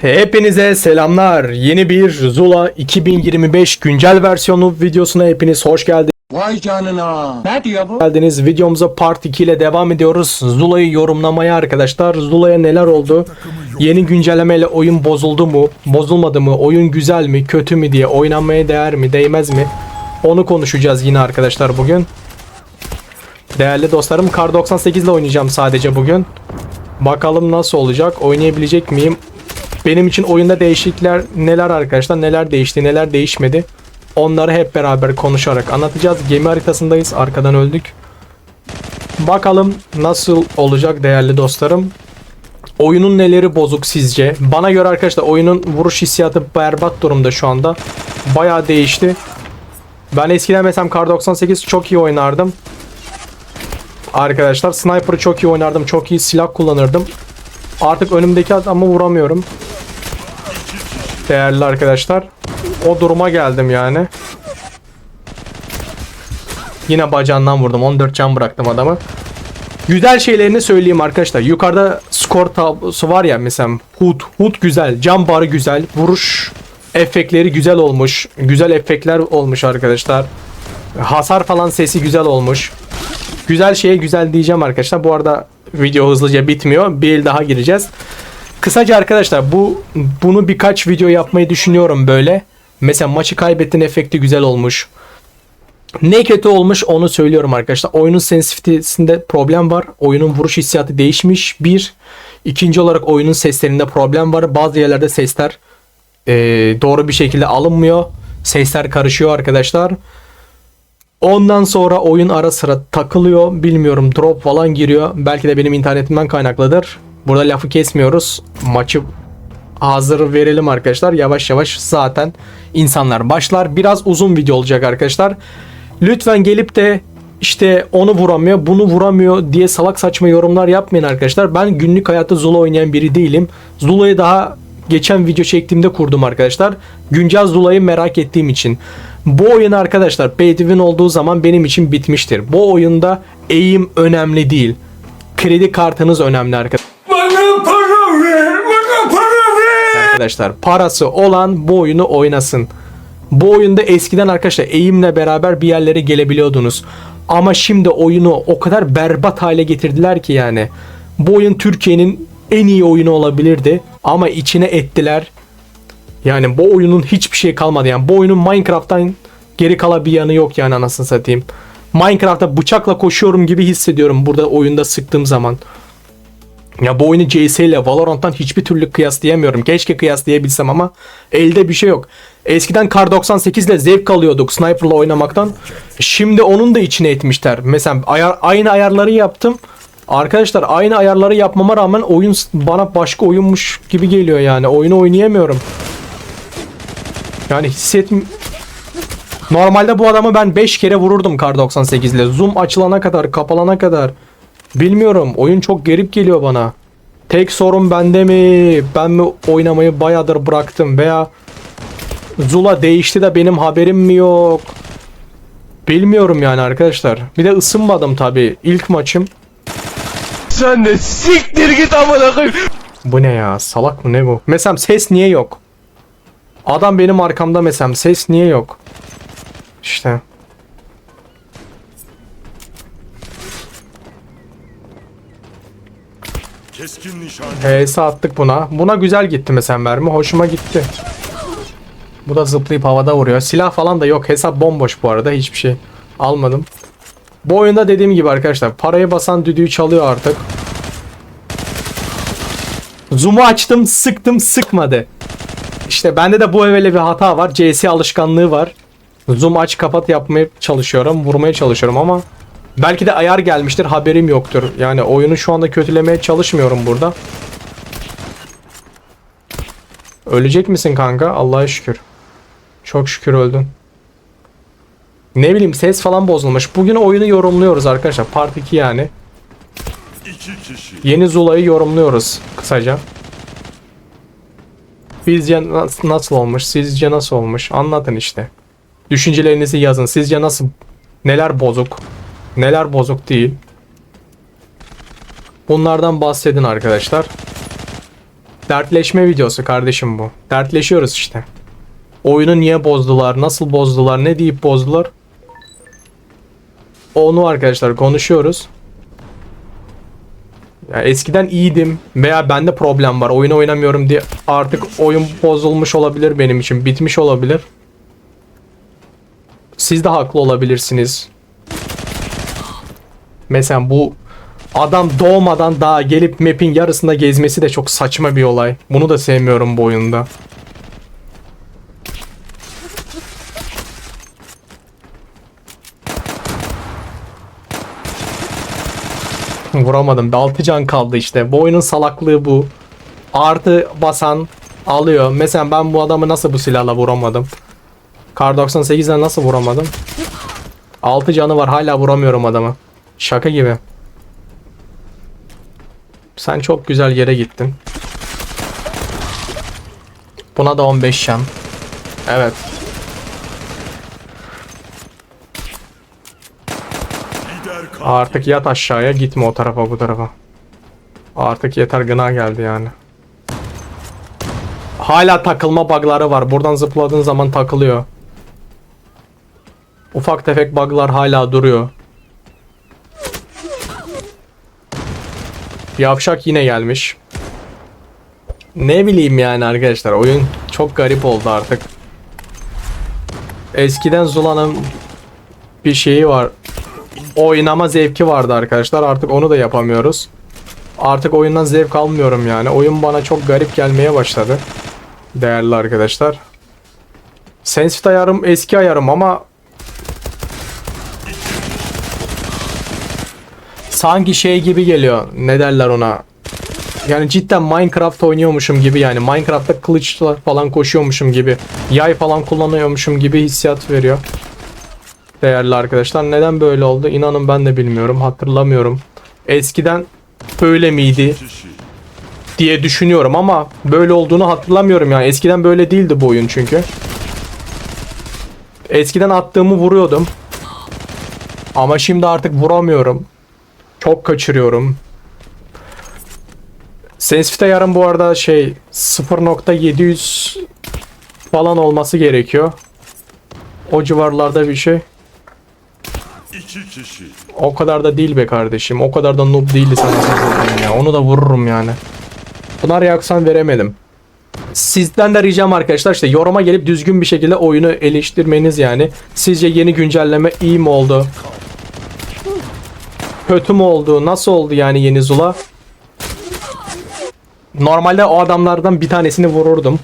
Hepinize selamlar. Yeni bir Zula 2025 güncel versiyonu videosuna hepiniz hoş geldiniz. Vay canına. Ne diyor bu? geldiniz. Videomuza part 2 ile devam ediyoruz. Zula'yı yorumlamaya arkadaşlar. Zula'ya neler oldu? Yeni güncellemeyle oyun bozuldu mu? Bozulmadı mı? Oyun güzel mi? Kötü mü diye oynanmaya değer mi? Değmez mi? Onu konuşacağız yine arkadaşlar bugün. Değerli dostlarım Kar 98 ile oynayacağım sadece bugün. Bakalım nasıl olacak? Oynayabilecek miyim? Benim için oyunda değişiklikler neler arkadaşlar? Neler değişti? Neler değişmedi? Onları hep beraber konuşarak anlatacağız. Gemi haritasındayız. Arkadan öldük. Bakalım nasıl olacak değerli dostlarım. Oyunun neleri bozuk sizce? Bana göre arkadaşlar oyunun vuruş hissiyatı berbat durumda şu anda. Bayağı değişti. Ben eskiden mesela Kar 98 çok iyi oynardım. Arkadaşlar Sniper'ı çok iyi oynardım. Çok iyi silah kullanırdım. Artık önümdeki adamı vuramıyorum. Değerli arkadaşlar. O duruma geldim yani. Yine bacağından vurdum. 14 can bıraktım adamı. Güzel şeylerini söyleyeyim arkadaşlar. Yukarıda skor tablosu var ya mesela HUD. HUD güzel. Cam barı güzel. Vuruş efektleri güzel olmuş. Güzel efektler olmuş arkadaşlar. Hasar falan sesi güzel olmuş. Güzel şeye güzel diyeceğim arkadaşlar. Bu arada video hızlıca bitmiyor. Bir el daha gireceğiz. Kısaca arkadaşlar bu bunu birkaç video yapmayı düşünüyorum böyle. Mesela maçı kaybettin efekti güzel olmuş. Ne kötü olmuş onu söylüyorum arkadaşlar. Oyunun sensitivitesinde problem var. Oyunun vuruş hissiyatı değişmiş. Bir. İkinci olarak oyunun seslerinde problem var. Bazı yerlerde sesler eee, doğru bir şekilde alınmıyor. Sesler karışıyor arkadaşlar. Ondan sonra oyun ara sıra takılıyor. Bilmiyorum drop falan giriyor. Belki de benim internetimden kaynaklıdır. Burada lafı kesmiyoruz. Maçı hazır verelim arkadaşlar. Yavaş yavaş zaten insanlar başlar. Biraz uzun video olacak arkadaşlar. Lütfen gelip de işte onu vuramıyor, bunu vuramıyor diye salak saçma yorumlar yapmayın arkadaşlar. Ben günlük hayatta Zula oynayan biri değilim. Zula'yı daha geçen video çektiğimde kurdum arkadaşlar. Güncel Zula'yı merak ettiğim için. Bu oyun arkadaşlar pay to win olduğu zaman benim için bitmiştir. Bu oyunda eğim önemli değil. Kredi kartınız önemli arkadaşlar. Bana para ver. Bana para ver. arkadaşlar. Parası olan bu oyunu oynasın. Bu oyunda eskiden arkadaşlar eğimle beraber bir yerlere gelebiliyordunuz. Ama şimdi oyunu o kadar berbat hale getirdiler ki yani. Bu oyun Türkiye'nin en iyi oyunu olabilirdi. Ama içine ettiler. Yani bu oyunun hiçbir şey kalmadı. Yani bu oyunun Minecraft'tan geri kala bir yanı yok yani anasını satayım. Minecraft'ta bıçakla koşuyorum gibi hissediyorum burada oyunda sıktığım zaman. Ya bu oyunu CS ile Valorant'tan hiçbir türlü kıyaslayamıyorum. Keşke kıyaslayabilsem ama elde bir şey yok. Eskiden Kar 98 ile zevk alıyorduk sniper'la oynamaktan. Şimdi onun da içine etmişler. Mesela ayar, aynı ayarları yaptım. Arkadaşlar aynı ayarları yapmama rağmen oyun bana başka oyunmuş gibi geliyor yani. Oyunu oynayamıyorum. Yani hissetm... Normalde bu adamı ben 5 kere vururdum Kar 98 ile. Zoom açılana kadar, kapalana kadar. Bilmiyorum. Oyun çok garip geliyor bana. Tek sorun bende mi? Ben mi oynamayı bayağıdır bıraktım veya Zula değişti de benim haberim mi yok? Bilmiyorum yani arkadaşlar. Bir de ısınmadım tabii. İlk maçım. Sen de siktir git amına koyayım. Bu ne ya? Salak mı ne bu? Mesela ses niye yok? Adam benim arkamda mesela ses niye yok? İşte. Keskin nişan. Attık buna. Buna güzel gitti mesela mermi. Hoşuma gitti. Bu da zıplayıp havada vuruyor. Silah falan da yok. Hesap bomboş bu arada. Hiçbir şey almadım. Bu oyunda dediğim gibi arkadaşlar parayı basan düdüğü çalıyor artık. Zoom'u açtım, sıktım, sıkmadı. İşte bende de bu evvela bir hata var. CS alışkanlığı var. Zoom aç kapat yapmaya çalışıyorum, vurmaya çalışıyorum ama belki de ayar gelmiştir, haberim yoktur. Yani oyunu şu anda kötülemeye çalışmıyorum burada. Ölecek misin kanka? Allah'a şükür. Çok şükür öldün. Ne bileyim ses falan bozulmuş. Bugün oyunu yorumluyoruz arkadaşlar. Part 2 yani. Yeni Zula'yı yorumluyoruz kısaca. Sizce nasıl, olmuş? Sizce nasıl olmuş? Anlatın işte. Düşüncelerinizi yazın. Sizce nasıl? Neler bozuk? Neler bozuk değil? Bunlardan bahsedin arkadaşlar. Dertleşme videosu kardeşim bu. Dertleşiyoruz işte. Oyunu niye bozdular, nasıl bozdular, ne deyip bozdular. Onu arkadaşlar konuşuyoruz. Ya eskiden iyiydim veya bende problem var. Oyun oynamıyorum diye artık oyun bozulmuş olabilir benim için. Bitmiş olabilir. Siz de haklı olabilirsiniz. Mesela bu adam doğmadan daha gelip map'in yarısında gezmesi de çok saçma bir olay. Bunu da sevmiyorum bu oyunda. Vuramadım. 6 can kaldı işte. Bu oyunun salaklığı bu. Artı basan alıyor. Mesela ben bu adamı nasıl bu silahla vuramadım? Kar 98'den nasıl vuramadım? 6 canı var hala vuramıyorum adamı. Şaka gibi. Sen çok güzel yere gittin. Buna da 15 can. Evet. Artık yat aşağıya gitme o tarafa bu tarafa. Artık yeter gına geldi yani. Hala takılma bug'ları var. Buradan zıpladığın zaman takılıyor. Ufak tefek bug'lar hala duruyor. Yavşak yine gelmiş. Ne bileyim yani arkadaşlar oyun çok garip oldu artık. Eskiden Zula'nın bir şeyi var oynama zevki vardı arkadaşlar. Artık onu da yapamıyoruz. Artık oyundan zevk almıyorum yani. Oyun bana çok garip gelmeye başladı. Değerli arkadaşlar. Sensitive ayarım eski ayarım ama sanki şey gibi geliyor. Ne derler ona? Yani cidden Minecraft oynuyormuşum gibi yani Minecraft'ta kılıçla falan koşuyormuşum gibi yay falan kullanıyormuşum gibi hissiyat veriyor değerli arkadaşlar. Neden böyle oldu? İnanın ben de bilmiyorum. Hatırlamıyorum. Eskiden böyle miydi diye düşünüyorum ama böyle olduğunu hatırlamıyorum yani. Eskiden böyle değildi bu oyun çünkü. Eskiden attığımı vuruyordum. Ama şimdi artık vuramıyorum. Çok kaçırıyorum. Sensitive yarın bu arada şey 0.700 falan olması gerekiyor. O civarlarda bir şey. İki kişi. O kadar da değil be kardeşim. O kadar da noob değildi sana ya. Onu da vururum yani. Buna reaksiyon veremedim. Sizden de ricam arkadaşlar işte yoruma gelip düzgün bir şekilde oyunu eleştirmeniz yani. Sizce yeni güncelleme iyi mi oldu? Kötü mü oldu? Nasıl oldu yani yeni Zula? Normalde o adamlardan bir tanesini vururdum.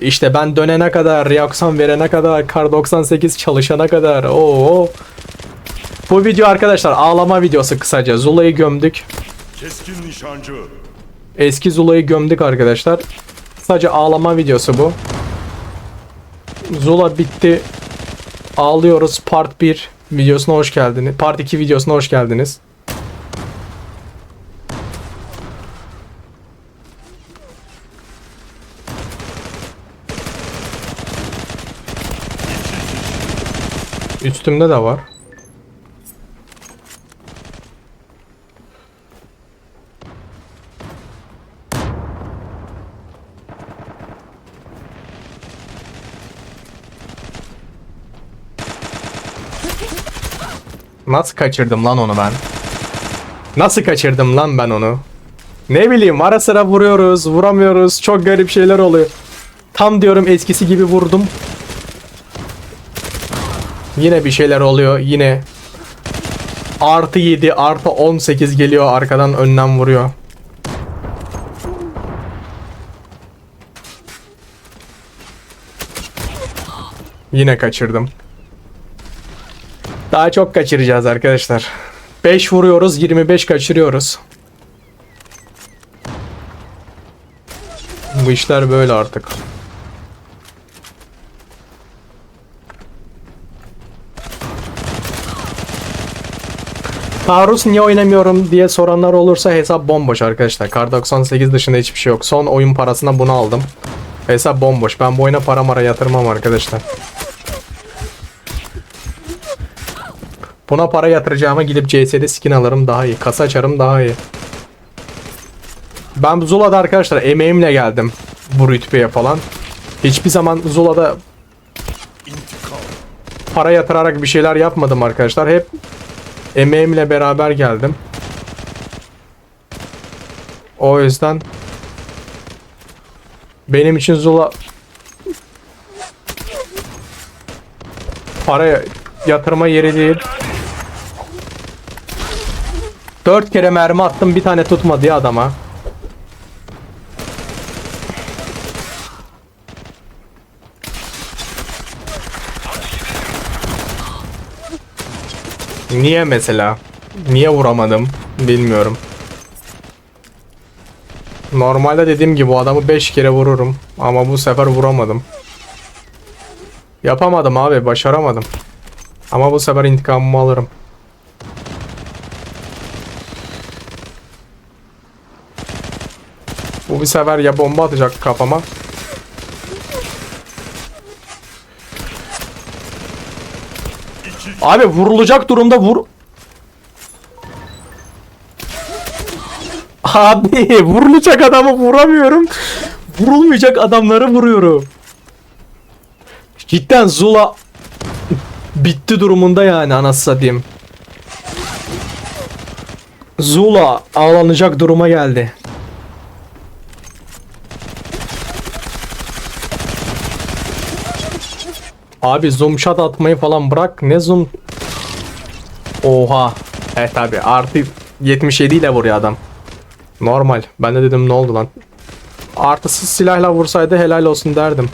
İşte ben dönene kadar, reaksiyon verene kadar, Kar 98 çalışana kadar. Oo. Bu video arkadaşlar ağlama videosu kısaca. Zula'yı gömdük. Keskin nişancı. Eski Zula'yı gömdük arkadaşlar. Sadece ağlama videosu bu. Zula bitti. Ağlıyoruz part 1 videosuna hoş geldiniz. Part 2 videosuna hoş geldiniz. Üstümde de var. Nasıl kaçırdım lan onu ben? Nasıl kaçırdım lan ben onu? Ne bileyim ara sıra vuruyoruz, vuramıyoruz. Çok garip şeyler oluyor. Tam diyorum eskisi gibi vurdum. Yine bir şeyler oluyor. Yine artı 7 artı 18 geliyor arkadan önden vuruyor. Yine kaçırdım. Daha çok kaçıracağız arkadaşlar. 5 vuruyoruz, 25 kaçırıyoruz. Bu işler böyle artık. Taarruz niye oynamıyorum diye soranlar olursa hesap bomboş arkadaşlar. Kar 98 dışında hiçbir şey yok. Son oyun parasına bunu aldım. Hesap bomboş. Ben bu oyuna para mara yatırmam arkadaşlar. Buna para yatıracağıma gidip CS'de skin alırım daha iyi. Kasa açarım daha iyi. Ben Zula'da arkadaşlar emeğimle geldim bu rütbeye falan. Hiçbir zaman Zula'da para yatırarak bir şeyler yapmadım arkadaşlar. Hep emeğimle beraber geldim. O yüzden benim için Zula para yatırma yeri değil. Dört kere mermi attım bir tane tutmadı ya adama. Niye mesela? Niye vuramadım? Bilmiyorum. Normalde dediğim gibi bu adamı 5 kere vururum. Ama bu sefer vuramadım. Yapamadım abi. Başaramadım. Ama bu sefer intikamımı alırım. Bu bir sefer ya bomba atacak kafama. Abi vurulacak durumda vur. Abi vurulacak adamı vuramıyorum. Vurulmayacak adamları vuruyorum. Cidden Zula bitti durumunda yani anasını satayım. Zula ağlanacak duruma geldi. Abi zoom shot atmayı falan bırak. Ne zoom? Oha. Evet abi artı 77 ile vuruyor adam. Normal. Ben de dedim ne oldu lan. Artısız silahla vursaydı helal olsun derdim.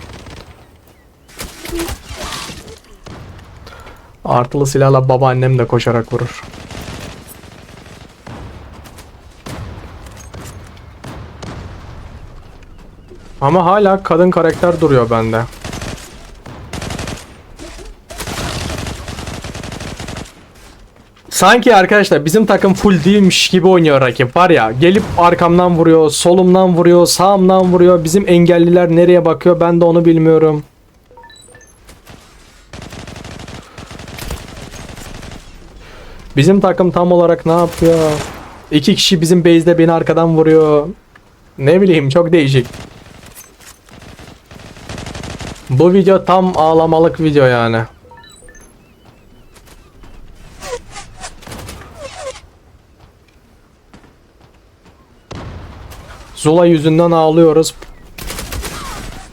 Artılı silahla babaannem de koşarak vurur. Ama hala kadın karakter duruyor bende. Sanki arkadaşlar bizim takım full değilmiş gibi oynuyor rakip var ya gelip arkamdan vuruyor solumdan vuruyor sağımdan vuruyor bizim engelliler nereye bakıyor ben de onu bilmiyorum. Bizim takım tam olarak ne yapıyor? İki kişi bizim base'de beni arkadan vuruyor. Ne bileyim çok değişik. Bu video tam ağlamalık video yani. Zula yüzünden ağlıyoruz.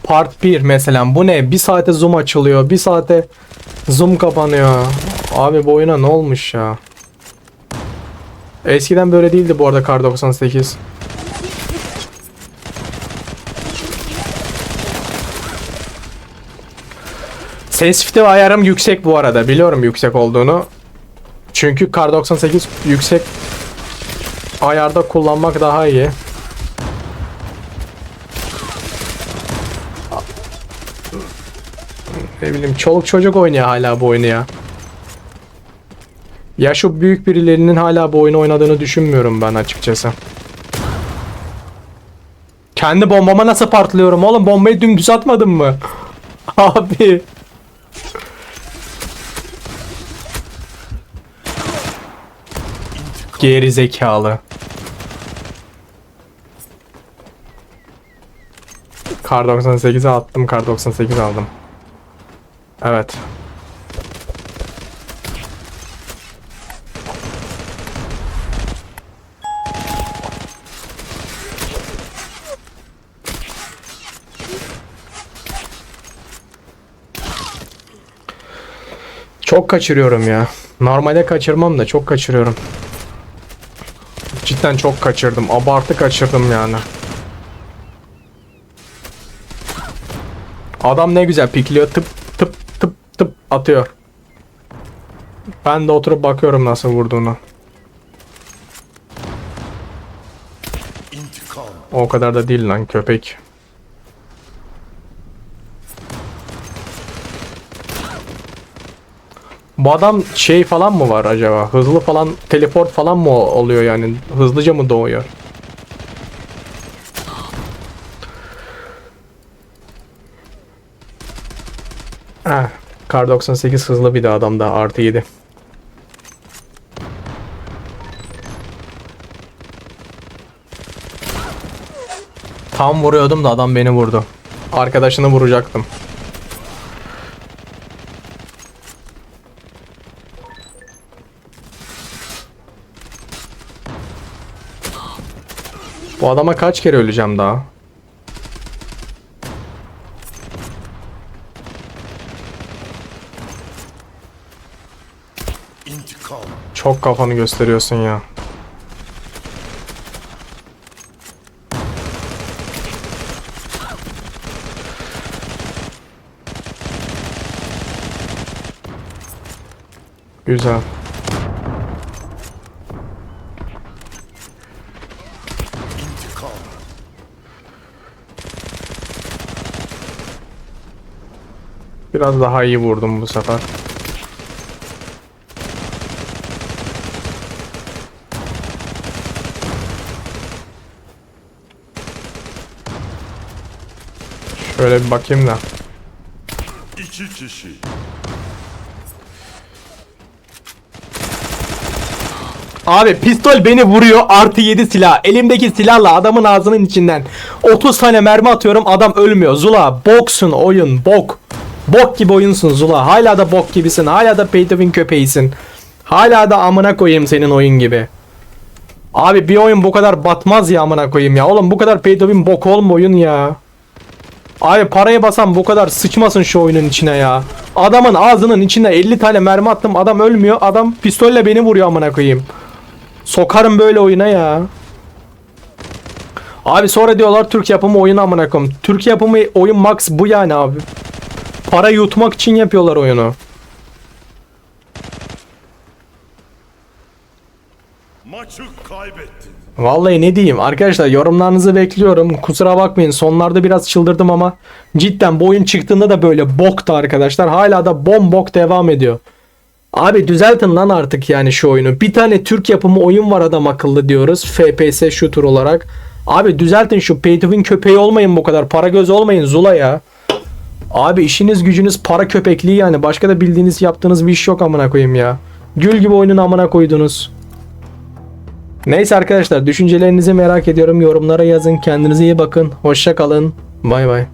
Part 1 mesela bu ne? Bir saate zoom açılıyor. Bir saate zoom kapanıyor. Abi bu oyuna ne olmuş ya? Eskiden böyle değildi bu arada Kar 98. Sensitivity ayarım yüksek bu arada. Biliyorum yüksek olduğunu. Çünkü Kar 98 yüksek ayarda kullanmak daha iyi. Ne bileyim çoluk çocuk oynuyor hala bu oyunu ya. Ya şu büyük birilerinin hala bu oyunu oynadığını düşünmüyorum ben açıkçası. Kendi bombama nasıl partlıyorum oğlum bombayı dümdüz atmadım mı? Abi. Geri zekalı. Kar 98'e attım, kar 98 aldım. Evet. Çok kaçırıyorum ya. Normalde kaçırmam da çok kaçırıyorum. Cidden çok kaçırdım. Abartı kaçırdım yani. Adam ne güzel pikliyor. Tıp atıyor. Ben de oturup bakıyorum nasıl vurduğunu. O kadar da değil lan köpek. Bu adam şey falan mı var acaba? Hızlı falan teleport falan mı oluyor yani? Hızlıca mı doğuyor? Heh, Kar 98 hızlı bir de adam da artı 7. Tam vuruyordum da adam beni vurdu. Arkadaşını vuracaktım. Bu adama kaç kere öleceğim daha? Çok kafanı gösteriyorsun ya. Güzel. Biraz daha iyi vurdum bu sefer. Şöyle bir bakayım da. İki kişi. Abi pistol beni vuruyor artı 7 silah. Elimdeki silahla adamın ağzının içinden 30 tane mermi atıyorum adam ölmüyor. Zula boksun oyun bok. Bok gibi oyunsun Zula. Hala da bok gibisin. Hala da pay to win köpeğisin. Hala da amına koyayım senin oyun gibi. Abi bir oyun bu kadar batmaz ya amına koyayım ya. Oğlum bu kadar pay to win bok olma oyun ya. Abi parayı basan bu kadar sıçmasın şu oyunun içine ya. Adamın ağzının içine 50 tane mermi attım adam ölmüyor. Adam pistolle beni vuruyor amına koyayım. Sokarım böyle oyuna ya. Abi sonra diyorlar Türk yapımı oyun amına koyayım. Türk yapımı oyun max bu yani abi. Para yutmak için yapıyorlar oyunu. Maçı kaybettin. Vallahi ne diyeyim arkadaşlar yorumlarınızı bekliyorum. Kusura bakmayın sonlarda biraz çıldırdım ama cidden bu oyun çıktığında da böyle boktu arkadaşlar. Hala da bombok devam ediyor. Abi düzeltin lan artık yani şu oyunu. Bir tane Türk yapımı oyun var adam akıllı diyoruz. FPS shooter olarak. Abi düzeltin şu pay to win köpeği olmayın bu kadar. Para göz olmayın Zula ya. Abi işiniz gücünüz para köpekliği yani. Başka da bildiğiniz yaptığınız bir iş yok amına koyayım ya. Gül gibi oyunun amına koydunuz. Neyse arkadaşlar düşüncelerinizi merak ediyorum. Yorumlara yazın. Kendinize iyi bakın. Hoşça kalın. Bay bay.